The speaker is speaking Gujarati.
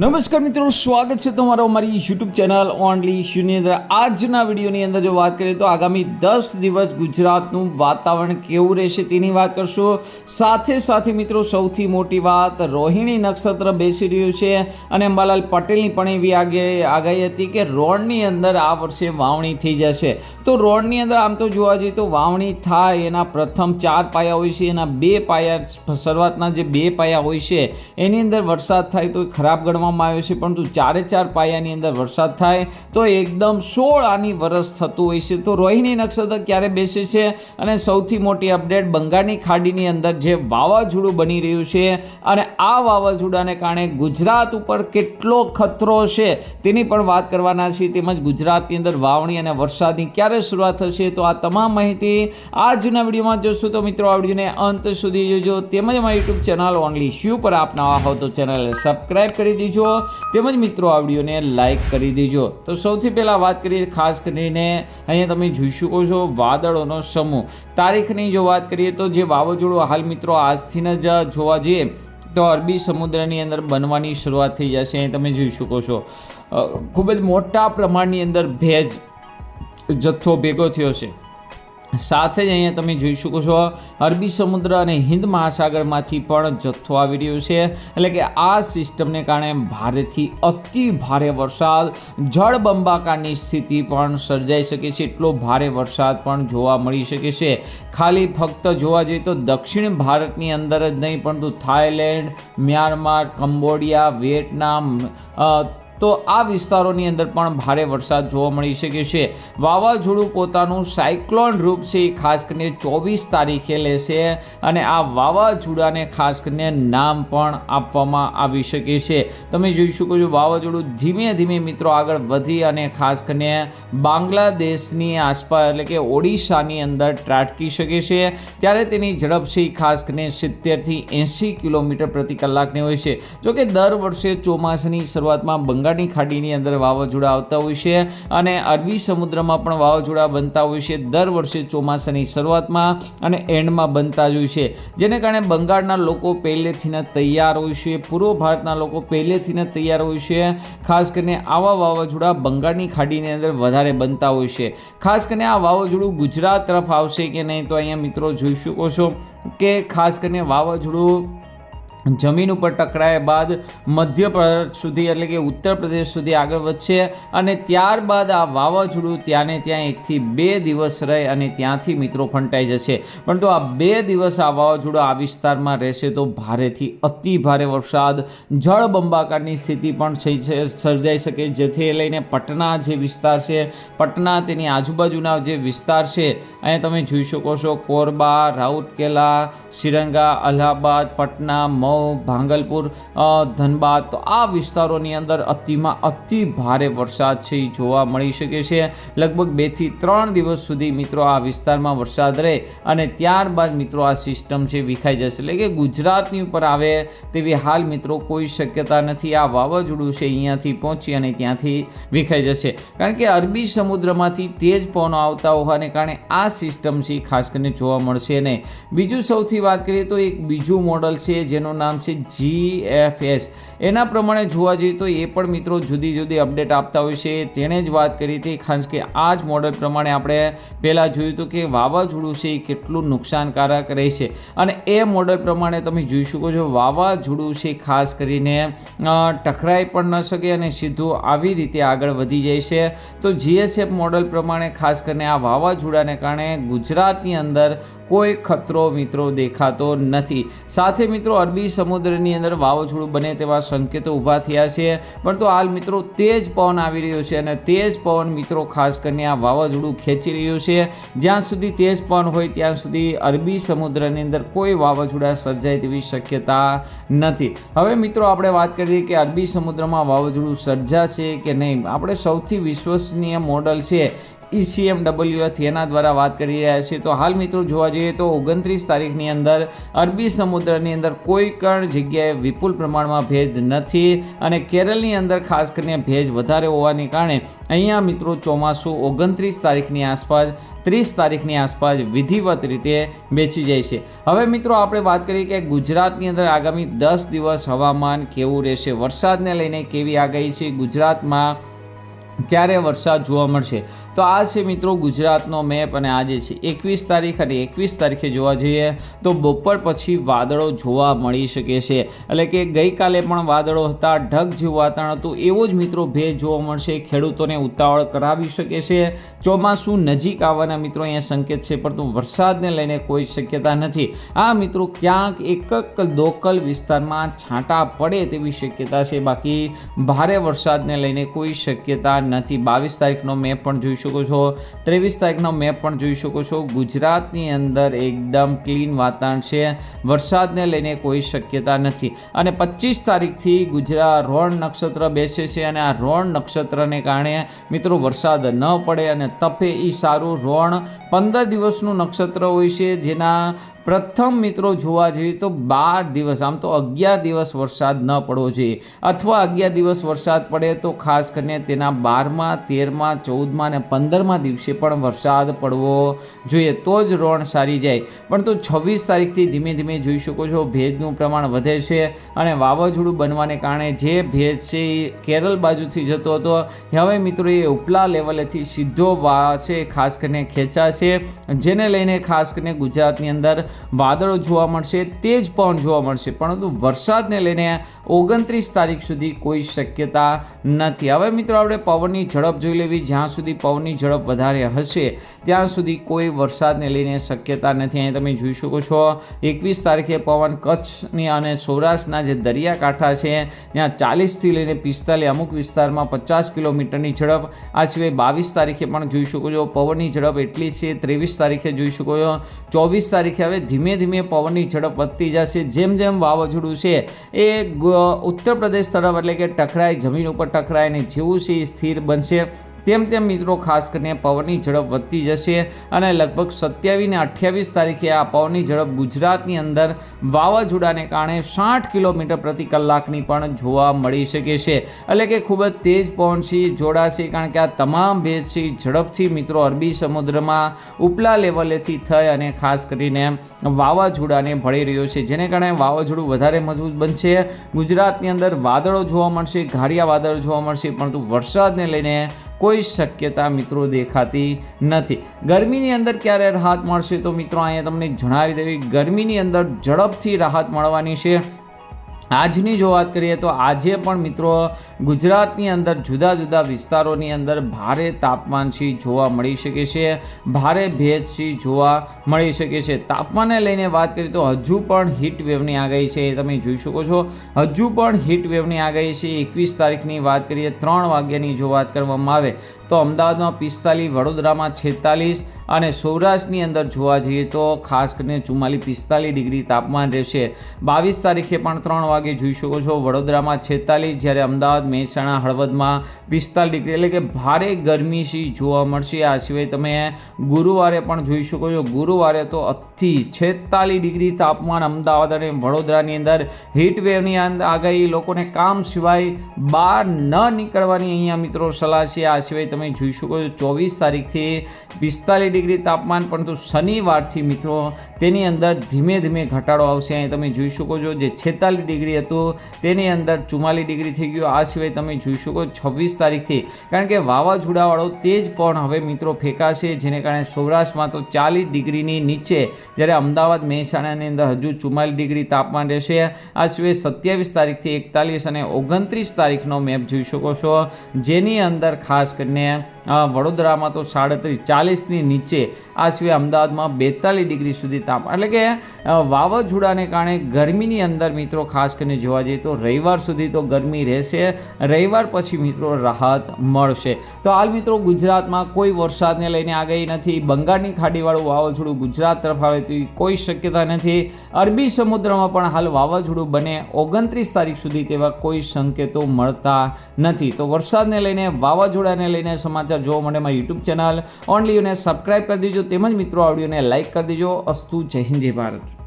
નમસ્કાર મિત્રો, સ્વાગત છે તમારો અમારી યુટ્યુબ ચેનલ ઓનલી શૂન્ય અંદર આજના વિડીયોની અંદર જો વાત કરીએ તો આગામી દસ દિવસ ગુજરાતનું વાતાવરણ કેવું રહેશે તેની વાત કરશું. સાથે સાથે મિત્રો, સૌથી મોટી વાત રોહિણી નક્ષત્ર બેસી રહ્યું છે અને અંબાલાલ પટેલની પણ એવી આગે આગાહી હતી કે રોડની અંદર આ વર્ષે વાવણી થઈ જશે. તો રોડની અંદર આમ તો જોવા જઈએ તો વાવણી થાય, એના પ્રથમ ચાર પાયા હોય છે, એના બે પાયા, શરૂઆતના જે બે પાયા હોય છે, એની અંદર વરસાદ થાય તો ખરાબ ખરાબ ગણવામાં આવે છે, પરંતુ ચારે ચાર પાયાની અંદર વરસાદ થાય તો એકદમ સોળ આની વરસ થતું હોય છે. તો રોહિણી નક્ષત્ર ક્યારે બેસે છે અને સૌથી મોટી અપડેટ બંગાળની ખાડીની અંદર જે વાવાઝોડું બની રહ્યું છે અને આ વાવાઝોડાને કારણે ગુજરાત ઉપર કેટલો ખતરો છે તેની પણ વાત કરવાના છીએ. તેમજ ગુજરાતની અંદર વાવણી અને વરસાદની ક્યારે શરૂઆત થશે તો આ તમામ માહિતી આજના વિડીયોમાં જોશું. તો મિત્રો, આ વિડીયોને અંત સુધી જોજો. તેમજ મારી યુટ્યુબ ચેનલ ઓનલી શ્યુ પર આપ નવા હો તો ચેનલને સબસ્ક્રાઈબ કરી દીજો. તેમજ મિત્રો, આ વિડીયોને લાઇક કરી દેજો. તો સૌથી પહેલાં વાત કરીએ ખાસ કરીને અહીંયા તમે જોઈ શકો છો વાદળોનો સમૂહ. તારીખની જો વાત કરીએ તો જે વાવાઝોડું હાલ મિત્રો આજથી જ જોવા જઈએ, તો અરબી સમુદ્રની અંદર બનવાની શરૂઆત થઈ જશે. અહીં તમે જોઈ શકો છો. ખૂબ જ મોટા પ્રમાણની અંદર ભેજ જથ્થો ભેગો થયો છે. સાથે જ અહીંયા તમે જોઈ શકો છો અરબી સમુદ્ર અને હિન્દ મહાસાગરમાંથી પણ જથ્થો આવી રહ્યો છે. એટલે કે આ સિસ્ટમને કારણે ભારેથી અતિ ભારે વરસાદ, જળબંબાકારની સ્થિતિ પણ સર્જાઈ શકે છે. એટલો ભારે વરસાદ પણ જોવા મળી શકે છે. ખાલી ફક્ત જોવા જઈએ તો દક્ષિણ ભારતની અંદર જ નહીં, પરંતુ થાઈલેન્ડ મ્યાનમાર, કંબોડિયા વિયેટનામ તો આ વિસ્તારોની અંદર પણ ભારે વરસાદ જોવા મળી શકે છે. વાવાઝોડું પોતાનું સાયક્લોન રૂપ છે. એ ખાસ કરીને ચોવીસ તારીખે લેશે અને આ વાવાઝોડાને ખાસ કરીને નામ પણ આપવામાં આવી શકે છે. તમે જોઈ શકો છો, વાવાઝોડું ધીમે ધીમે મિત્રો આગળ વધી અને ખાસ કરીને બાંગ્લાદેશની આસપાસ એટલે કે ઓડિશાની અંદર ત્રાટકી શકે છે. ત્યારે તેની ઝડપ છે ખાસ કરીને સિત્તેરથી એંસી કિલોમીટર પ્રતિ કલાકની હોય છે. જોકે દર વર્ષે ચોમાસાની શરૂઆતમાં બંગાળની ખાડીની અંદર વાવાઝોડા આવતા હોય છે અને અરબી સમુદ્રમાં પણ વાવાઝોડા બનતા હોય છે. દર વર્ષે ચોમાસાની શરૂઆતમાં અને એન્ડમાં બનતા જ હોય છે. જેને કારણે બંગાળના લોકો પહેલેથી તૈયાર હોય છે. પૂર્વ ભારતના લોકો પહેલેથી તૈયાર હોય છે. ખાસ કરીને આવા વાવાઝોડા બંગાળની ખાડીની અંદર વધારે બનતા હોય છે. ખાસ કરીને આ વાવાઝોડું ગુજરાત તરફ આવશે કે નહીં તો અહીંયા મિત્રો જોઈ શકો છો કે ખાસ કરીને વાવાઝોડું જમીન ઉપર ટકરાયા બાદ મધ્યપ્રદેશ સુધી એટલે કે ઉત્તર પ્રદેશ સુધી આગળ વધશે અને ત્યારબાદ આ વાવાઝોડું ત્યાંને ત્યાં એકથી બે દિવસ રહે અને ત્યાંથી મિત્રો ફંટાઈ જશે. પરંતુ આ બે દિવસ આ વાવાઝોડું આ વિસ્તારમાં રહેશે તો ભારેથી અતિ ભારે વરસાદ જળબંબાકારની સ્થિતિ પણ સર્જાઈ શકે જેથી લઈને પટના જે વિસ્તાર છે, પટના તેની આજુબાજુના જે વિસ્તાર છે, અહીંયા તમે જોઈ શકો છો કોરબા, રાઉરકેલા, શ્રીરંગા, અલ્હાબાદ, પટના ભાંગલપુર ધનબાદ. તો આ વિસ્તારોની અંદર અતિમાં અતિ ભારે વરસાદ છે એ જોવા મળી શકે છે. લગભગ બેથી ત્રણ દિવસ સુધી મિત્રો આ વિસ્તારમાં વરસાદ રહે અને ત્યારબાદ મિત્રો આ સિસ્ટમ છે, વિખાઈ જશે. એટલે કે ગુજરાતની ઉપર આવે તેવી હાલ મિત્રો કોઈ શક્યતા નથી. આ વાવાઝોડું છે, અહીંયાથી પહોંચી અને ત્યાંથી વિખાઈ જશે. કારણ કે અરબી સમુદ્રમાંથી તેજ પવનો આવતા હોવાને કારણે આ સિસ્ટમ છે ખાસ કરીને જોવા મળશે નહીં. બીજું સૌથી વાત કરીએ તો એક બીજું મોડલ છે, જેનું નામ છે જી એફ એસ એના પ્રમાણે જોવા જઈએ તો એ પણ મિત્રો જુદી જુદી અપડેટ આપતા હોય છે. તેણે જ વાત કરી હતી, ખાસ કે આ જ મોડલ પ્રમાણે આપણે પહેલાં જોયું હતું કે વાવાઝોડું છે એ કેટલું નુકસાનકારક રહે છે અને એ મોડલ પ્રમાણે તમે જોઈ શકો છો, વાવાઝોડું છે ખાસ કરીને ટકરાઈ પણ ન શકે અને સીધું આવી રીતે આગળ વધી જાય છે. તો જીએસએફ મોડલ પ્રમાણે ખાસ કરીને આ વાવાઝોડાને કારણે ગુજરાતની અંદર કોઈ ખતરો મિત્રો દેખાતો નથી. સાથે મિત્રો અરબી સમુદ્રની અંદર વાવાઝોડું બને તેવા સંકેતો ઊભા થયા છે. પરંતુ હાલ મિત્રો તેજ પવન આવી રહ્યો છે અને તેજ પવન મિત્રો ખાસ કરીને આ વાવાઝોડું ખેંચી રહ્યું છે. જ્યાં સુધી તેજ પવન હોય ત્યાં સુધી અરબી સમુદ્રની અંદર કોઈ વાવાઝોડા સર્જાય તેવી શક્યતા નથી. હવે મિત્રો આપણે વાત કરીએ કે અરબી સમુદ્રમાં વાવાઝોડું સર્જાશે કે નહીં? આપણે સૌથી વિશ્વસનીય મોડલ છે ઈસીએમડબલ્યુ હતી એના દ્વારા વાત કરી રહ્યા છીએ. તો હાલ મિત્રો જોવા જઈએ તો ઓગણત્રીસ તારીખની અંદર અરબી સમુદ્રની અંદર કોઈ પણ જગ્યાએ વિપુલ પ્રમાણમાં ભેજ નથી અને કેરળની અંદર ખાસ કરીને ભેજ વધારે હોવાને કારણે અહીંયા મિત્રો ચોમાસું ઓગણત્રીસ તારીખની આસપાસ, ત્રીસ તારીખની આસપાસ વિધિવત રીતે બેસી જાય છે. હવે મિત્રો આપણે વાત કરીએ કે ગુજરાતની અંદર આગામી દસ દિવસ હવામાન કેવું રહેશે? વરસાદને લઈને કેવી આગાહી છે? ગુજરાતમાં ક્યારે વરસાદ જોવા મળશે? તો આ છે મિત્રો ગુજરાતનો મેપ અને આજે છે, એકવીસ તારીખ અને એકવીસ તારીખે જોવા જઈએ તો બપોર પછી વાદળો જોવા મળી શકે છે. એટલે કે ગઈકાલે પણ વાદળો હતા, ઢગ જેવું વાતાવરણ હતું, એવો જ મિત્રો ભેજ જોવા મળશે. ખેડૂતોને ઉતાવળ કરાવી શકે છે. ચોમાસું નજીક આવવાના મિત્રો અહીંયા સંકેત છે, પરંતુ વરસાદને લઈને કોઈ શક્યતા નથી. આ મિત્રો ક્યાંક એકક લોકલ વિસ્તારમાં છાંટા પડે તેવી શક્યતા છે. બાકી ભારે વરસાદને લઈને કોઈ શક્યતા નથી. બાવીસ તારીખનો મેપ પણ જોઈ શકો છો. ત્રેવીસ તારીખનો મેપ પણ જોઈ શકો છો. ગુજરાતની અંદર એકદમ ક્લીન વાતાવરણ છે. વરસાદને લઈને કોઈ શક્યતા નથી. અને પચીસ તારીખથી ગુજરાત રોણ નક્ષત્ર બેસે છે અને આ રોણ નક્ષત્રને કારણે મિત્રો વરસાદ ન પડે અને તપે એ સારું રોણ. પંદર દિવસનું નક્ષત્ર હોય છે જેના પ્રથમ મિત્રો જોવા જઈએ તો બાર દિવસ, આમ તો અગિયાર દિવસ વરસાદ ન પડવો જોઈએ. અથવા અગિયાર દિવસ વરસાદ પડે તો ખાસ કરીને તેના બારમા, તેરમા, ચૌદમા અને પંદરમા દિવસે પણ વરસાદ પડવો જોઈએ. તો જ રોણ સારી જાય. પણ તો છવ્વીસ તારીખથી ધીમે ધીમે જોઈ શકો છો ભેજનું પ્રમાણ વધે છે અને વાવાઝોડું બનવાને કારણે જે ભેજ છે એ કેરળ બાજુથી જતો હતો, હવે મિત્રો એ ઉપલા લેવલેથી સીધો વા છે, ખાસ કરીને ખેંચાશે. જેને લઈને ખાસ કરીને ગુજરાતની અંદર વાદળો જોવા મળશે, તેજ પવન જોવા મળશે, પરંતુ વરસાદને લઈને ઓગણત્રીસ તારીખ સુધી કોઈ શક્યતા નથી. હવે મિત્રો આપણે પવનની ઝડપ જોઈ લેવી, જ્યાં સુધી પવનની ઝડપ વધારે હશે, ત્યાં સુધી કોઈ વરસાદને લઈને શક્યતા નથી. અહીં તમે જોઈ શકો છો, એકવીસ તારીખે પવન કચ્છની અને સૌરાષ્ટ્રના જે દરિયાકાંઠા છે, ત્યાં ચાલીસથી લઈને પિસ્તાલીસ, અમુક વિસ્તારમાં પચાસ કિલોમીટરની ઝડપ. આ સિવાય બાવીસ તારીખે પણ જોઈ શકો છો, પવનની ઝડપ એટલી છે, ત્રેવીસ તારીખે જોઈ શકો છો, ચોવીસ તારીખે હવે ધીમે ધીમે પવનની ઝડપ વધતી જશે. જેમ જેમ વાવાઝોડું છે, એ ઉત્તર પ્રદેશ તરફ એટલે કે ટકરાય, જમીન ઉપર ટકરાય અને જેવું છે સ્થિર બનશે. તેમ તેમ મિત્રો, ખાસ કરીને પવનની ઝડપ વધતી જશે અને લગભગ સત્યાવીસ ને અઠ્યાવીસ તારીખે આ પવનની ઝડપ ગુજરાતની અંદર વાવાઝોડાને કારણે સાઠ કિલોમીટર પ્રતિ કલાકની પણ જોવા મળી શકે છે. એટલે કે ખૂબ જ તેજ પવન છે જોડાશે કારણ કે આ તમામ ભેજ છે ઝડપથી મિત્રો અરબી સમુદ્રમાં ઉપલા લેવલેથી થઈ અને ખાસ કરીને વાવાઝોડાને ભળી રહ્યો છે. જેને કારણે વાવાઝોડું વધારે મજબૂત બનશે, ગુજરાતની અંદર વાદળો જોવા મળશે, ઘારિયા વાદળો જોવા મળશે, પરંતુ વરસાદને લઈને કોઈ શક્યતા મિત્રો દેખાતી નથી. ગરમીની અંદર ક્યારે રાહત મળશે તો મિત્રો અહીંયા તમને જણાવી દેવી, ગરમીની અંદર ઝડપથી રાહત મળવાની છે. આજની જો વાત કરીએ તો આજે પણ મિત્રો ગુજરાતની અંદર જુદા જુદા વિસ્તારોની અંદર ભારે તાપમાન છે જોવા મળી શકે છે. ભારે ભેજ છે જોવા મળી શકે છે. તાપમાનને લઈને વાત કરીએ તો હજુ પણ હીટ વેવની આગાહી છે એ તમે જોઈ શકો છો. હજુ પણ હીટ વેવની આગાહી છે. એકવીસ તારીખની વાત કરીએ, ત્રણ વાગ્યાની જો વાત કરવામાં આવે તો અમદાવાદમાં પિસ્તાલીસ, વડોદરામાં છેતાલીસ અને સૌરાષ્ટ્રની અંદર જોવા જઈએ તો ખાસ કરીને ચુમ્માલીસ, પિસ્તાલીસ ડિગ્રી તાપમાન રહેશે. બાવીસ તારીખે પણ ત્રણ વાગે જોઈ શકો છો, વડોદરામાં છેતાલીસ, જ્યારે અમદાવાદ, મહેસાણા, હળવદમાં પિસ્તાલીસ ડિગ્રી. એટલે કે ભારે ગરમી સી જોવા મળશે. આ સિવાય તમે ગુરુવારે પણ જોઈ શકો છો, ગુરુવારે તો અતિ છેતાલીસ ડિગ્રી તાપમાન અમદાવાદ અને વડોદરાની અંદર. હીટવેવની અંદર આગાહી, લોકોને કામ સિવાય બહાર ન નીકળવાની અહીંયા મિત્રો સલાહ છે. આ સિવાય તમે જોઈ શકો છો, ચોવીસ તારીખથી પિસ્તાલીસ ડિગ્રી તાપમાન, પરંતુ શનિવારથી મિત્રો તેની અંદર ધીમે ધીમે ઘટાડો આવશે. અહીં તમે જોઈ શકો છો, જે છેતાલીસ ડિગ્રી હતું તેની અંદર ચુમ્માલીસ ડિગ્રી થઈ ગયું. આ સિવાય તમે જોઈ શકો છવ્વીસ તારીખથી, કારણ કે વાવાઝોડાવાળો તેજ પણ હવે મિત્રો ફેંકાશે, જેને કારણે સૌરાષ્ટ્રમાં તો ચાલીસ ડિગ્રીની નીચે, જ્યારે અમદાવાદ, મહેસાણાની અંદર હજુ ચુમ્માલીસ ડિગ્રી તાપમાન રહેશે. આ સિવાય સત્યાવીસ તારીખથી એકતાલીસ અને ઓગણત્રીસ તારીખનો મેપ જોઈ શકો છો, જેની અંદર ખાસ કરીને свидания. વડોદરામાં તો સાડત્રીસ, ચાલીસની નીચે. આ સિવાય અમદાવાદમાં બેતાલીસ ડિગ્રી સુધી તાપમાન એટલે કે વાવાઝોડાને કારણે ગરમીની અંદર મિત્રો ખાસ કરીને જોવા જઈએ તો રવિવાર સુધી તો ગરમી રહેશે. રવિવાર પછી મિત્રો રાહત મળશે. તો હાલ મિત્રો ગુજરાતમાં કોઈ વરસાદને લઈને આગાહી નથી. બંગાળની ખાડીવાળું વાવાઝોડું ગુજરાત તરફ આવે તેવી કોઈ શક્યતા નથી. અરબી સમુદ્રમાં પણ હાલ વાવાઝોડું બને ઓગણત્રીસ તારીખ સુધી તેવા કોઈ સંકેતો મળતા નથી. તો વરસાદને લઈને, વાવાઝોડાને લઈને સમાચાર સમાચાર જોવા માટે મારી યુટ્યુબ ચેનલ ઓનલી યુને સબસ્ક્રાઇબ કરી દેજો. તેમજ મિત્રો આ વિડીયોને લાઇક કરી દેજો. અસ્તુ જય હિન્દ, જય ભારત.